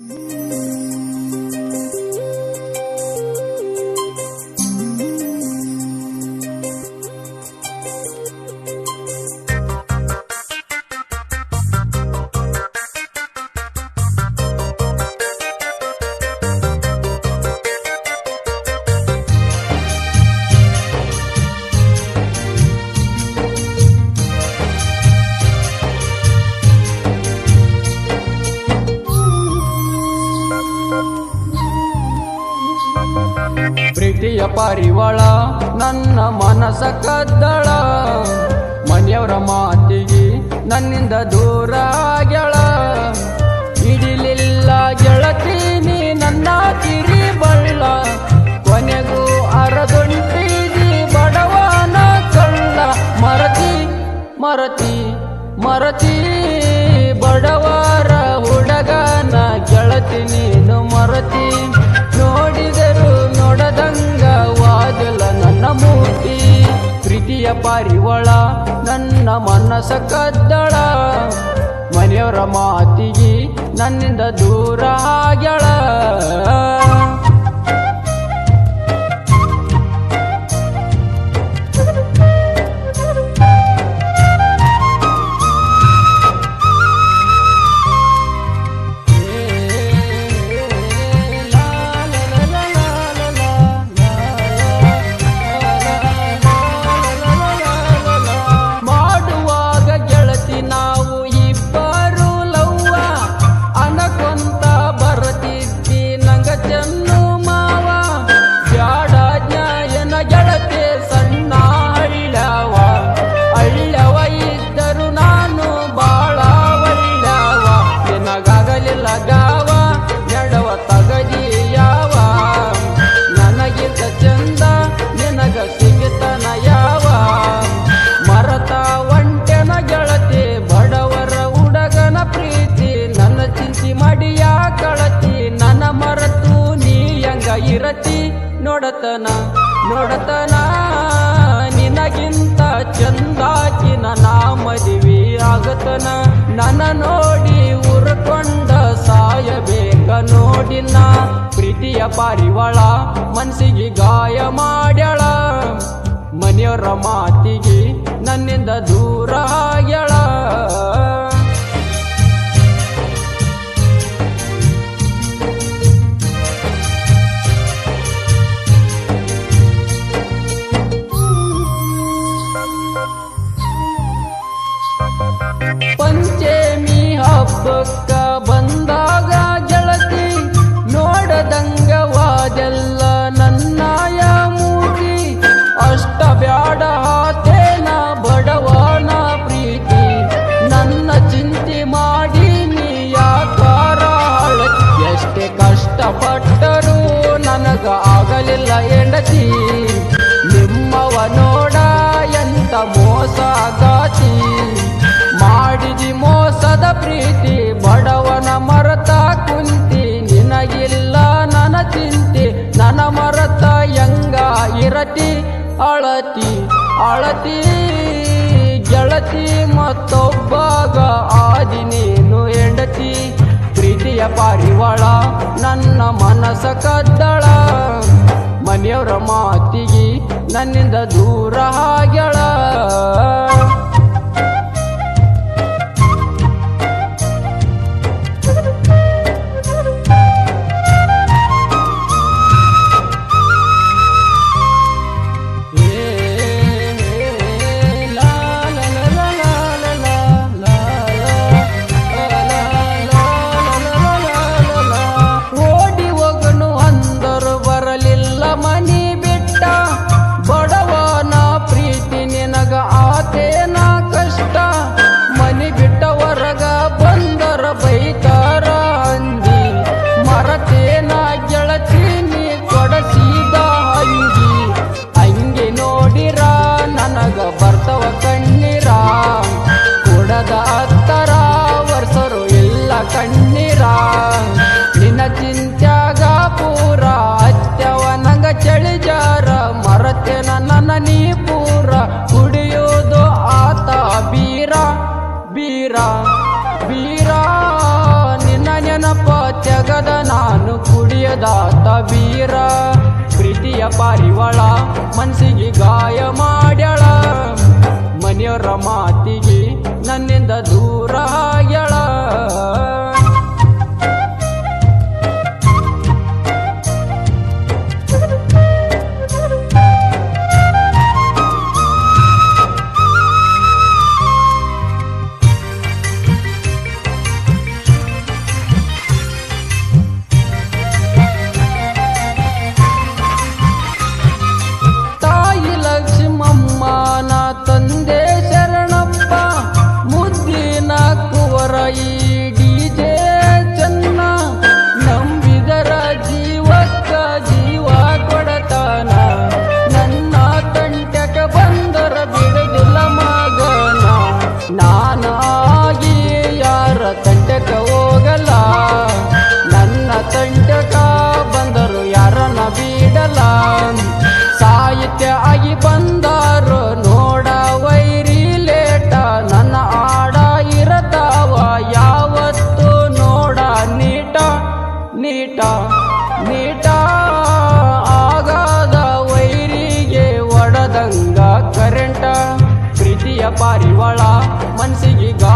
ಪ್ರೀತಿಯ ಪಾರಿವಾಳ ನನ್ನ ಮನಸ ಕದ್ದಳ. ಮನೆಯವರ ಮಾತಿಗೆ ನನ್ನಿಂದ ದೂರ ಪಾರಿವಾಳ ನನ್ನ ಮನಸ ಕದ್ದಳ. ಮನೆಯವರ ಮಾತಿಗೆ ನನ್ನಿಂದ ದೂರ ಆಗ್ಯಾಳ. ನೋಡತನ ನೋಡತನ. ನಿನಗಿಂತ ಚಂದಾಕಿನ ನಾ ಮದುವೆ ಆಗತನ. ನನ್ನ ನೋಡಿ ಉರ್ಕೊಂಡ ಸಾಯಬೇಕ ನೋಡಿನ ಪ್ರೀತಿಯ ಪಾರಿವಾಳ ಮನಸ್ಸಿಗೆ ಗಾಯ ಮಾಡ್ಯಾಳ. ಮನೆಯವರ ಮಾತಿಗೆ ನನ್ನಿಂದ ದೂರ ಆಗ್ಯಾಳ. ಹಬ್ಬಕ್ಕ ಬಂದಾಗ ಜಳತಿ ನೋಡದಂಗವಾದೆಲ್ಲ ನನ್ನಾಯ ಮೂತಿ. ಅಷ್ಟ ಬ್ಯಾಡ ಹಾತೇನ ಬಡವನ ಪ್ರೀತಿ. ನನ್ನ ಚಿಂತೆ ಮಾಡಿ ಯಾಕಾರ? ಎಷ್ಟೇ ಕಷ್ಟಪಟ್ಟರು ನನಗ ಆಗಲಿಲ್ಲ ಹೆಂಡತಿ. ನಿಮ್ಮವ ನೋಡ ಎಂತ ಮೋಸ ಗಾತಿ. ಮಾಡಿದಿ ಮೋಸದ ಪ್ರೀತಿ, ಬಡವನ ಮರತ ಕುಂತಿ, ನಿನಗಿಲ್ಲ ನನ್ನ ಚಿಂತೆ, ನನ್ನ ಮರತ ಹೆಂಗ ಇರತಿ? ಅಳತಿ ಅಳತಿ ಗೆಳತಿ ಮತ್ತೊಬ್ಬಾಗ ಆದಿ ನೀನು ಹೆಂಡತಿ. ಪ್ರೀತಿಯ ಪಾರಿವಾಳ, ನನ್ನ ಮನಸ ಕದ್ದಳ. ಮನೆಯವರ ಮಾತಿಗೆ ನನ್ನಿಂದ ಕುಡಿಯದಾತ ವೀರ ಪ್ರೀತಿಯ ಪಾರಿವಾಳ ಮನಸ್ಸಿಗೆ ಗಾಯ ಮಾಡ್ಯಾಳ. ಮನೆಯವರ ಮಾತಿಗೆ ನೀಟ ನೀಟ ಆಗದ ವೈರಿಗೆ ಒಡದಂಗ ಕರೆಂಟ ಪ್ರೀತಿಯ ಪಾರಿವಾಳ ಮನಸ್ಸಿಗೆ ಗಾ